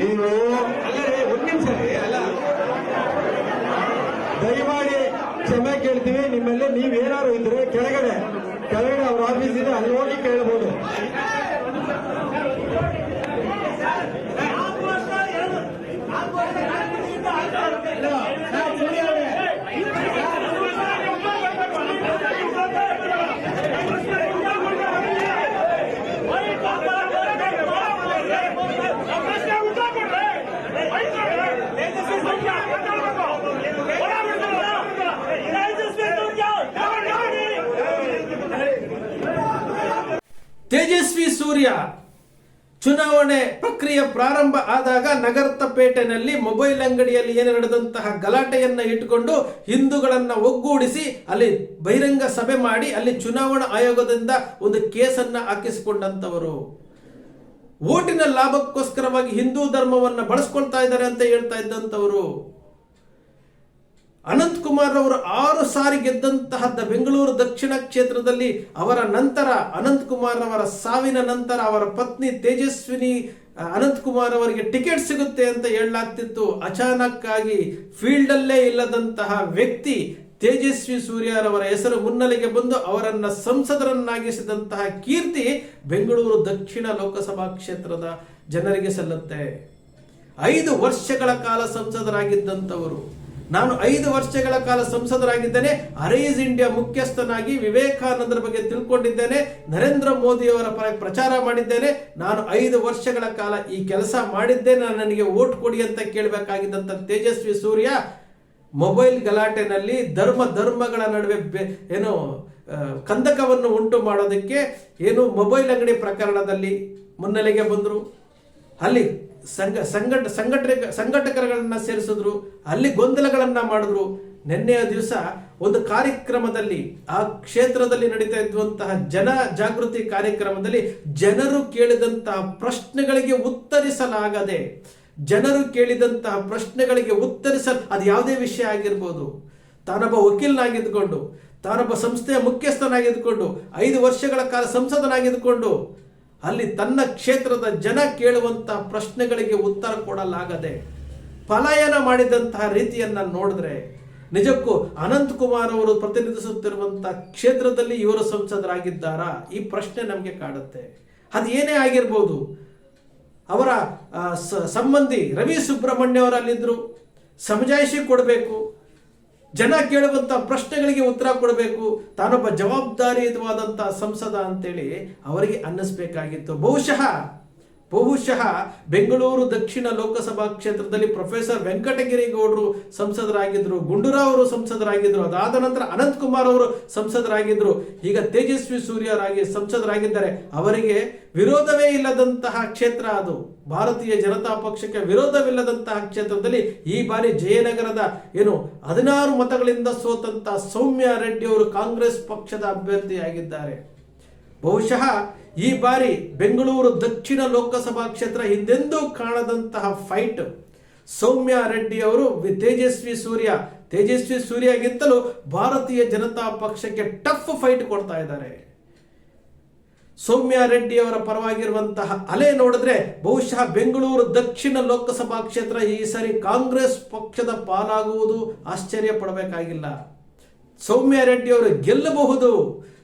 ನೀವು ಅಲ್ಲ ಒಂದ್ ನಿಮಿಷ ಅಲ್ಲ. ದಯಮಾಡಿ ಕ್ಷಮೆ ಕೇಳ್ತೀವಿ, ನಿಮ್ಮಲ್ಲಿ ನೀವೇನಾದ್ರು ಇದ್ರೆ ಕೆಳಗಡೆ ಕೆಳಗಡೆ ಅವ್ರ ಆಫೀಸ್ ಅಲ್ಲಿ ಹೋಗಿ ಕೇಳ್ಬೋದು. ಸೂರ್ಯ ಚುನಾವಣೆ ಪ್ರಕ್ರಿಯೆ ಪ್ರಾರಂಭ ಆದಾಗ ನಗರತಪೇಟೆನಲ್ಲಿ ಮೊಬೈಲ್ ಅಂಗಡಿಯಲ್ಲಿ ಏನು ನಡೆದಂತಹ ಗಲಾಟೆಯನ್ನು ಇಟ್ಟುಕೊಂಡು ಹಿಂದೂಗಳನ್ನು ಒಗ್ಗೂಡಿಸಿ ಅಲ್ಲಿ ಬಹಿರಂಗ ಸಭೆ ಮಾಡಿ ಅಲ್ಲಿ ಚುನಾವಣಾ ಆಯೋಗದಿಂದ ಒಂದು ಕೇಸನ್ನ ಹಾಕಿಸಿಕೊಂಡಂತವರು. ಓಟಿನ ಲಾಭಕ್ಕೋಸ್ಕರವಾಗಿ ಹಿಂದೂ ಧರ್ಮವನ್ನ ಬಳಸ್ಕೊಳ್ತಾ ಇದ್ದಾರೆ ಅಂತ ಹೇಳ್ತಾ ಇದ್ದಂತವರು. ಅನಂತ್ ಕುಮಾರ್ ಅವರು ಆರು ಸಾರಿ ಗೆದ್ದಂತಹ ಬೆಂಗಳೂರು ದಕ್ಷಿಣ ಕ್ಷೇತ್ರದಲ್ಲಿ ಅವರ ನಂತರ ಅನಂತ್ ಕುಮಾರ್ ಅವರ ಸಾವಿನ ನಂತರ ಅವರ ಪತ್ನಿ ತೇಜಸ್ವಿನಿ ಅನಂತ್ ಕುಮಾರ್ ಅವರಿಗೆ ಟಿಕೆಟ್ ಸಿಗುತ್ತೆ ಅಂತ ಹೇಳಲಾಗ್ತಿತ್ತು. ಅಚಾನಕ್ ಆಗಿ ಫೀಲ್ಡ್ ಅಲ್ಲೇ ಇಲ್ಲದಂತಹ ವ್ಯಕ್ತಿ ತೇಜಸ್ವಿ ಸೂರ್ಯರವರ ಹೆಸರು ಮುನ್ನೆಲೆಗೆ ಬಂದು ಅವರನ್ನ ಸಂಸದರನ್ನಾಗಿಸಿದಂತಹ ಕೀರ್ತಿ ಬೆಂಗಳೂರು ದಕ್ಷಿಣ ಲೋಕಸಭಾ ಕ್ಷೇತ್ರದ ಜನರಿಗೆ ಸಲ್ಲುತ್ತೆ. ಐದು ವರ್ಷಗಳ ಕಾಲ ಸಂಸದರಾಗಿದ್ದಂಥವರು. ನಾನು ಐದು ವರ್ಷಗಳ ಕಾಲ ಸಂಸದರಾಗಿದ್ದೇನೆ, ಅರೈಸ್ ಇಂಡಿಯಾ ಮುಖ್ಯಸ್ಥನಾಗಿ ವಿವೇಕಾನಂದರ ಬಗ್ಗೆ ತಿಳ್ಕೊಂಡಿದ್ದೇನೆ, ನರೇಂದ್ರ ಮೋದಿಯವರ ಪರ ಪ್ರಚಾರ ಮಾಡಿದ್ದೇನೆ, ನಾನು ಐದು ವರ್ಷಗಳ ಕಾಲ ಈ ಕೆಲಸ ಮಾಡಿದ್ದೇನೆ ನನಗೆ ವೋಟ್ ಕೊಡಿ ಅಂತ ಕೇಳಬೇಕಾಗಿದ್ದಂಥ ತೇಜಸ್ವಿ ಸೂರ್ಯ, ಮೊಬೈಲ್ ಗಲಾಟೆನಲ್ಲಿ ಧರ್ಮ ಧರ್ಮಗಳ ನಡುವೆ ಏನು ಕಂದಕವನ್ನು ಉಂಟು ಮಾಡೋದಕ್ಕೆ ಏನು ಮೊಬೈಲ್ ಅಂಗಡಿ ಪ್ರಕರಣದಲ್ಲಿ ಮುನ್ನೆಲೆಗೆ ಬಂದರು. ಅಲ್ಲಿ ಸಂಘ, ಸಂಘಟ, ಸಂಘಟನೆ ಸಂಘಟಕರಗಳನ್ನು ಸೇರಿಸಿದ್ರು, ಅಲ್ಲಿ ಗೊಂದಲಗಳನ್ನು ಮಾಡಿದ್ರು. ನಿನ್ನೆಯ ದಿವಸ ಒಂದು ಕಾರ್ಯಕ್ರಮದಲ್ಲಿ, ಆ ಕ್ಷೇತ್ರದಲ್ಲಿ ನಡೀತಾ ಇದ್ದಂತಹ ಜನ ಜಾಗೃತಿ ಕಾರ್ಯಕ್ರಮದಲ್ಲಿ ಜನರು ಕೇಳಿದಂತಹ ಪ್ರಶ್ನೆಗಳಿಗೆ ಉತ್ತರಿಸಲಾಗದೆ, ಜನರು ಕೇಳಿದಂತಹ ಪ್ರಶ್ನೆಗಳಿಗೆ ಉತ್ತರಿಸಲು, ಅದು ಯಾವುದೇ ವಿಷಯ ಆಗಿರ್ಬೋದು. ತಾನೊಬ್ಬ ವಕೀಲನಾಗಿದ್ದುಕೊಂಡು, ತಾನೊಬ್ಬ ಸಂಸ್ಥೆಯ ಮುಖ್ಯಸ್ಥನಾಗಿದ್ದುಕೊಂಡು, ಐದು ವರ್ಷಗಳ ಕಾಲ ಸಂಸದನಾಗಿದ್ದುಕೊಂಡು ಅಲ್ಲಿ ತನ್ನ ಕ್ಷೇತ್ರದ ಜನ ಕೇಳುವಂತಹ ಪ್ರಶ್ನೆಗಳಿಗೆ ಉತ್ತರ ಕೊಡಲಾಗದೆ ಪಲಾಯನ ಮಾಡಿದಂತಹ ರೀತಿಯನ್ನ ನೋಡಿದ್ರೆ ನಿಜಕ್ಕೂ ಅನಂತ್ ಕುಮಾರ್ ಅವರು ಪ್ರತಿನಿಧಿಸುತ್ತಿರುವಂತಹ ಕ್ಷೇತ್ರದಲ್ಲಿ ಇವರು ಸಂಸದರಾಗಿದ್ದಾರಾ? ಈ ಪ್ರಶ್ನೆ ನಮಗೆ ಕಾಡುತ್ತೆ. ಅದು ಏನೇ ಆಗಿರ್ಬೋದು. ಅವರ ಸಂಬಂಧಿ ರವಿ ಸುಬ್ರಹ್ಮಣ್ಯ ಅವರಲ್ಲಿದ್ದರು ಸಮಜಾಯಿಷಿ ಕೊಡಬೇಕು. ಜನ ಕೇಳುವಂತ ಪ್ರಶ್ನೆಗಳಿಗೆ ಉತ್ತರ ಕೊಡಬೇಕು ತಾನೊಬ್ಬ ಜವಾಬ್ದಾರಿಯುತವಾದಂಥ ಸಂಸದ ಅಂತೇಳಿ ಅವರಿಗೆ ಅನ್ನಿಸ್ಬೇಕಾಗಿತ್ತು. ಬಹುಶಃ ಬಹುಶಃ ಬೆಂಗಳೂರು ದಕ್ಷಿಣ ಲೋಕಸಭಾ ಕ್ಷೇತ್ರದಲ್ಲಿ ಪ್ರೊಫೆಸರ್ ವೆಂಕಟಗಿರಿಗೌಡರು ಸಂಸದರಾಗಿದ್ದರು ಗುಂಡೂರಾವ್ ಅವರು ಸಂಸದರಾಗಿದ್ದರು ಅದಾದ ನಂತರ ಅನಂತ್ ಕುಮಾರ್ ಅವರು ಸಂಸದರಾಗಿದ್ದರು ಈಗ ತೇಜಸ್ವಿ ಸೂರ್ಯರಾಗಿ ಸಂಸದರಾಗಿದ್ದಾರೆ. ಅವರಿಗೆ ವಿರೋಧವೇ ಇಲ್ಲದಂತಹ ಕ್ಷೇತ್ರ ಅದು. ಭಾರತೀಯ ಜನತಾ ಪಕ್ಷಕ್ಕೆ ವಿರೋಧವಿಲ್ಲದಂತಹ ಕ್ಷೇತ್ರದಲ್ಲಿ ಈ ಬಾರಿ ಜಯನಗರದ ಏನು ಹದಿನಾರು ಮತಗಳಿಂದ ಸೋತಂತ ಸೌಮ್ಯ ರೆಡ್ಡಿ ಅವರು ಕಾಂಗ್ರೆಸ್ ಪಕ್ಷದ ಅಭ್ಯರ್ಥಿಯಾಗಿದ್ದಾರೆ. ಬಹುಶಃ ಈ ಬಾರಿ ಬೆಂಗಳೂರು ದಕ್ಷಿಣ ಲೋಕಸಭಾ ಕ್ಷೇತ್ರ ಹಿಂದೆಂದೂ ಕಾಣದಂತಹ ಫೈಟ್ ಸೌಮ್ಯ ರೆಡ್ಡಿ ಅವರು ತೇಜಸ್ವಿ ಸೂರ್ಯ. ತೇಜಸ್ವಿ ಸೂರ್ಯಗಿಂತಲೂ ಭಾರತೀಯ ಜನತಾ ಪಕ್ಷಕ್ಕೆ ಟಫ್ ಫೈಟ್ ಕೊಡ್ತಾ ಇದ್ದಾರೆ. ಸೌಮ್ಯ ರೆಡ್ಡಿ ಅವರ ಪರವಾಗಿರುವಂತಹ ಅಲೆ ನೋಡಿದ್ರೆ ಬಹುಶಃ ಬೆಂಗಳೂರು ದಕ್ಷಿಣ ಲೋಕಸಭಾ ಕ್ಷೇತ್ರ ಈ ಸಾರಿ ಕಾಂಗ್ರೆಸ್ ಪಕ್ಷದ ಪಾಲಾಗುವುದು ಆಶ್ಚರ್ಯ ಪಡಬೇಕಾಗಿಲ್ಲ. ಸೌಮ್ಯ ರೆಡ್ಡಿ ಅವರು ಗೆಲ್ಲಬಹುದು.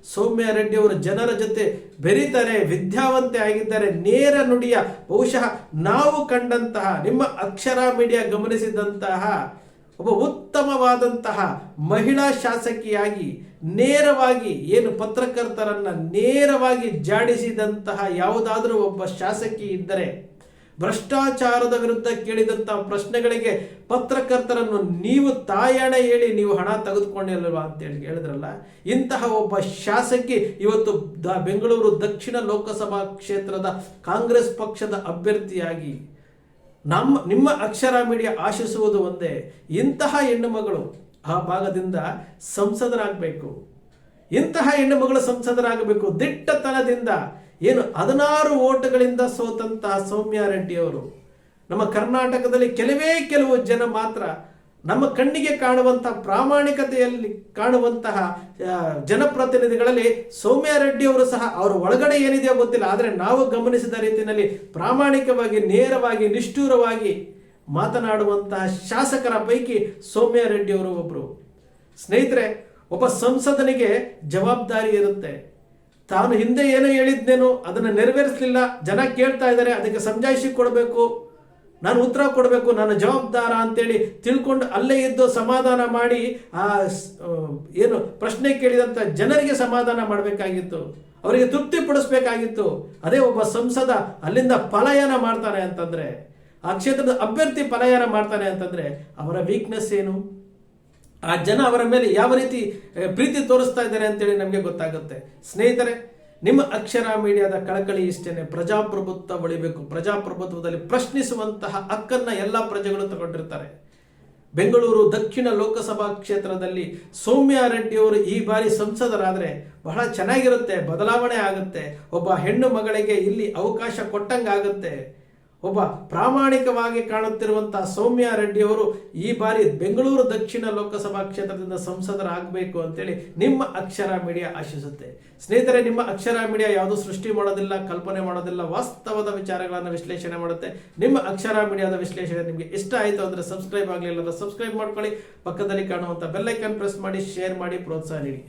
ಸೌಮ್ಯ ರೆಡ್ಡಿ ಅವರು ಜನರ ಜೊತೆ ಬೆರೀತಾರೆ, ವಿದ್ಯಾವಂತೆ ಆಗಿದ್ದಾರೆ. ನೇರ ನುಡಿಯ ಬಹುಶಃ ನಾವು ಕಂಡಂತಹ, ನಿಮ್ಮ ಅಕ್ಷರ ಮೀಡಿಯಾ ಗಮನಿಸಿದಂತಹ, ಒಬ್ಬ ಉತ್ತಮವಾದಂತಹ ಮಹಿಳಾ ಶಾಸಕಿಯಾಗಿ, ನೇರವಾಗಿ ಏನು ಪತ್ರಕರ್ತರನ್ನ ನೇರವಾಗಿ ಜಾಡಿಸಿದಂತಹ ಯಾವುದಾದರೂ ಒಬ್ಬ ಶಾಸಕಿ ಇದ್ದರೆ ಭ್ರಷ್ಟಾಚಾರದ ವಿರುದ್ಧ ಕೇಳಿದಂತಹ ಪ್ರಶ್ನೆಗಳಿಗೆ ಪತ್ರಕರ್ತರನ್ನು ನೀವು ತಾಯಣ ಹೇಳಿ ನೀವು ಹಣ ತೆಗೆದುಕೊಂಡಿಲ್ವಾ ಅಂತೇಳಿ ಹೇಳಿದ್ರಲ್ಲ, ಇಂತಹ ಒಬ್ಬ ಶಾಸಕಿ ಇವತ್ತು ದ ಬೆಂಗಳೂರು ದಕ್ಷಿಣ ಲೋಕಸಭಾ ಕ್ಷೇತ್ರದ ಕಾಂಗ್ರೆಸ್ ಪಕ್ಷದ ಅಭ್ಯರ್ಥಿಯಾಗಿ ನಮ್ಮ, ನಿಮ್ಮ ಅಕ್ಷರ ಮೀಡಿಯಾ ಆಶಿಸುವುದು ಒಂದೇ, ಇಂತಹ ಹೆಣ್ಣು ಮಗಳು ಆ ಭಾಗದಿಂದ ಸಂಸದರಾಗಬೇಕು. ಇಂತಹ ಹೆಣ್ಣು ಮಗಳು ಸಂಸದರಾಗಬೇಕು. ದಿಟ್ಟತನದಿಂದ ಏನು ಹದಿನಾರು ಓಟುಗಳಿಂದ ಸೋತಂತಹ ಸೌಮ್ಯ ರೆಡ್ಡಿ ಅವರು ನಮ್ಮ ಕರ್ನಾಟಕದಲ್ಲಿ ಕೆಲವೇ ಕೆಲವು ಜನ ಮಾತ್ರ ನಮ್ಮ ಕಣ್ಣಿಗೆ ಕಾಣುವಂತಹ ಪ್ರಾಮಾಣಿಕತೆಯಲ್ಲಿ ಕಾಣುವಂತಹ ಜನಪ್ರತಿನಿಧಿಗಳಲ್ಲಿ ಸೌಮ್ಯ ರೆಡ್ಡಿ ಅವರು ಸಹ ಅವರ ಒಳಗಡೆ ಏನಿದೆಯೋ ಗೊತ್ತಿಲ್ಲ. ಆದರೆ ನಾವು ಗಮನಿಸಿದ ರೀತಿಯಲ್ಲಿ ಪ್ರಾಮಾಣಿಕವಾಗಿ, ನೇರವಾಗಿ, ನಿಷ್ಠೂರವಾಗಿ ಮಾತನಾಡುವಂತಹ ಶಾಸಕರ ಪೈಕಿ ಸೌಮ್ಯ ರೆಡ್ಡಿ ಅವರು ಒಬ್ಬರು ಸ್ನೇಹಿತರೆ, ಒಬ್ಬ ಸಂಸದನಿಗೆ ಜವಾಬ್ದಾರಿ ಇರುತ್ತೆ. ತಾನು ಹಿಂದೆ ಏನು ಹೇಳಿದ್ನೇನೋ ಅದನ್ನು ನೆರವೇರಿಸಲಿಲ್ಲ. ಜನ ಕೇಳ್ತಾ ಇದ್ದಾರೆ, ಅದಕ್ಕೆ ಸಮಜಾಯಿಷಿ ಕೊಡಬೇಕು. ನಾನು ಉತ್ತರ ಕೊಡಬೇಕು ನನ್ನ ಜವಾಬ್ದಾರ ಅಂತೇಳಿ ತಿಳ್ಕೊಂಡು ಅಲ್ಲೇ ಇದ್ದು ಸಮಾಧಾನ ಮಾಡಿ, ಆ ಏನು ಪ್ರಶ್ನೆ ಕೇಳಿದಂಥ ಜನರಿಗೆ ಸಮಾಧಾನ ಮಾಡಬೇಕಾಗಿತ್ತು. ಅವರಿಗೆ ತೃಪ್ತಿ ಪಡಿಸ್ಬೇಕಾಗಿತ್ತು. ಅದೇ ಒಬ್ಬ ಸಂಸದ ಅಲ್ಲಿಂದ ಪಲಾಯನ ಮಾಡ್ತಾನೆ ಅಂತಂದರೆ, ಆ ಕ್ಷೇತ್ರದ ಅಭ್ಯರ್ಥಿ ಪಲಾಯನ ಮಾಡ್ತಾನೆ ಅಂತಂದರೆ, ಅವರ ವೀಕ್ನೆಸ್ ಏನು? ಆ ಜನ ಅವರ ಮೇಲೆ ಯಾವ ರೀತಿ ಪ್ರೀತಿ ತೋರಿಸ್ತಾ ಇದ್ದಾರೆ ಅಂತೇಳಿ ನಮಗೆ ಗೊತ್ತಾಗುತ್ತೆ. ಸ್ನೇಹಿತರೆ, ನಿಮ್ಮ ಅಕ್ಷರ ಮೀಡಿಯಾದ ಕಳಕಳಿ ಇಷ್ಟೇನೆ. ಪ್ರಜಾಪ್ರಭುತ್ವ ಉಳಿಬೇಕು ಪ್ರಜಾಪ್ರಭುತ್ವದಲ್ಲಿ ಪ್ರಶ್ನಿಸುವಂತಹ ಹಕ್ಕನ್ನ ಎಲ್ಲ ಪ್ರಜೆಗಳು ತಗೊಂಡಿರ್ತಾರೆ. ಬೆಂಗಳೂರು ದಕ್ಷಿಣ ಲೋಕಸಭಾ ಕ್ಷೇತ್ರದಲ್ಲಿ ಸೌಮ್ಯ ರೆಡ್ಡಿ ಅವರು ಈ ಬಾರಿ ಸಂಸದರಾದರೆ ಬಹಳ ಚೆನ್ನಾಗಿರುತ್ತೆ, ಬದಲಾವಣೆ ಆಗುತ್ತೆ. ಒಬ್ಬ ಹೆಣ್ಣು ಮಗಳಿಗೆ ಇಲ್ಲಿ ಅವಕಾಶ ಕೊಟ್ಟಂಗಾಗುತ್ತೆ. ಒಬ್ಬ ಪ್ರಾಮಾಣಿಕವಾಗಿ ಕಾಣುತ್ತಿರುವಂತಹ ಸೌಮ್ಯ ರೆಡ್ಡಿ ಅವರು ಈ ಬಾರಿ ಬೆಂಗಳೂರು ದಕ್ಷಿಣ ಲೋಕಸಭಾ ಕ್ಷೇತ್ರದಿಂದ ಸಂಸದರಾಗಬೇಕು ಅಂತೇಳಿ ನಿಮ್ಮ ಅಕ್ಷರ ಮೀಡಿಯಾ ಆಶಿಸುತ್ತೆ. ಸ್ನೇಹಿತರೆ, ನಿಮ್ಮ ಅಕ್ಷರ ಮೀಡಿಯಾ ಯಾವುದು ಸೃಷ್ಟಿ ಮಾಡೋದಿಲ್ಲ, ಕಲ್ಪನೆ ಮಾಡೋದಿಲ್ಲ, ವಾಸ್ತವದ ವಿಚಾರಗಳನ್ನು ವಿಶ್ಲೇಷಣೆ ಮಾಡುತ್ತೆ. ನಿಮ್ಮ ಅಕ್ಷರ ಮೀಡಿಯಾದ ವಿಶ್ಲೇಷಣೆ ನಿಮಗೆ ಇಷ್ಟ ಆಯಿತು ಅಂದರೆ ಸಬ್ಸ್ಕ್ರೈಬ್ ಆಗಲಿಲ್ಲ ಸಬ್ಸ್ಕ್ರೈಬ್ ಮಾಡ್ಕೊಳ್ಳಿ. ಪಕ್ಕದಲ್ಲಿ ಕಾಣುವಂಥ ಬೆಲ್ಲೈಕನ್ ಪ್ರೆಸ್ ಮಾಡಿ, ಶೇರ್ ಮಾಡಿ, ಪ್ರೋತ್ಸಾಹ ನೀಡಿ.